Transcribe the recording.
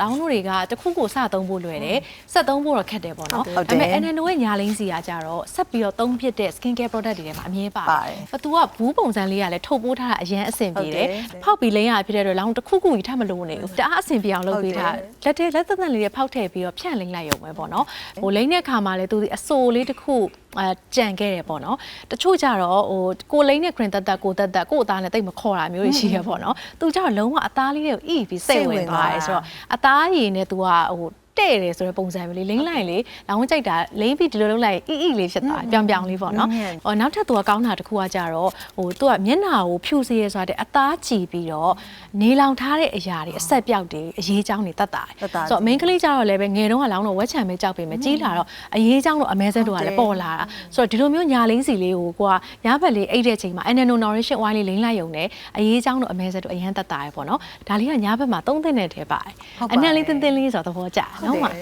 လောင်းတို့တွေကတစ်ခုကိုစသုံးဖို့လွယ်တယ်ဆက်သုံးဖို့တော့ခက်တယ်ပေါ့နော်ဟုတ်တယ်ဒါပေမဲ့ NNO ရဲ့ညာလိမ့်စီကကြတော့ဆက်ပြီးတော့သုံးဖြစ်တဲ့ skin care product တွေထဲမှာအမြဲပါပါတယ်။သူကဘူးပုံစံလေးကလည်းထုတ်ပိုးထားတာအရင်အဆင်ပြေတယ်ဟုတ်တယ်။ဖောက်ပြီးလိမ့်ရဖြစ်တဲ့အတွက်လောင်းတစ်ခုခုကြီးထပ်မလို့နေဘူး။တအားအဆင်ပြေအောင်လုပ်ပေးထားဟုတ်လက်ထဲလက်သက်သက်လေးတွေဖောက်ထည့်ပြီးတော့ဖြန့်လိမ့်လိုက်ရုံပဲပေါ့နော်။ဟိုလိမ့်တဲ့ခါမှာလည်းသူဒီအစိုးလေးတစ်ခု အဲကြံခဲ့တယ်ပေါ့နော်။တချို့ကြတော့ဟိုကိုလိမ့်တဲ့ green တက်တက်ကိုတက်တက်ကိုအသားနဲ့တိတ်မခေါ်တာမျိုးတွေရှိရပေါ့နော်။သူကြတော့လုံးဝအသားလေးတွေကိုအီးပြီးစိတ်ဝင်သွားတယ်ဆိုတော့အသားရည်နဲ့ तू ကဟို တဲ့တယ်ဆိုတဲ့ပုံစံမျိုးလေးလိမ့်လိုက်လေလောင်းကြိုက်တာလိမ့်ပြီးဒီလိုလုပ်လိုက်ရင်အီအီလေးဖြစ်သွားတယ်ပြောင်ပြောင်လေးပေါ့နော်မြင့်မြင့်ဟောနောက်ထပ် तू ကကောင်းတာတစ်ခုကကြတော့ဟို तू ကမျက်နှာကိုဖြူစေရဆိုတာတဲ့အသားကြည်ပြီးတော့နေလောင်ထားတဲ့အရာတွေအဆက်ပြောက်တွေအရေးချောင်းတွေတတ်တာတတ်တာဆိုတော့ main ကလေးကြတော့လည်းပဲငယ်တုန်းကလောင်းတော့ဝက်ချံပဲကြောက်ပေမဲ့ကြီးလာတော့အရေးချောင်းတော့အမဲစက်တို့ကလည်းပေါ်လာတာဆိုတော့ဒီလိုမျိုးညာလိမ့်စီလေးကိုကိုကညာဘက်လေးအိတ်တဲ့ချိန်မှာ NNO Nourishing Oil လေးလိမ့်လိုက်ရုံနဲ့အရေးချောင်းတို့အမဲစက်တို့အရန်တတ်တာရယ်ပေါ့နော်ဒါလေးကညာဘက်မှာသုံးသင့်တဲ့ထဲပါတယ်ဟုတ်ပါအနံ့လေးတင်းတင်းလေးဆိုတော့သဘောကျတယ်နော်မဟုတ်တယ်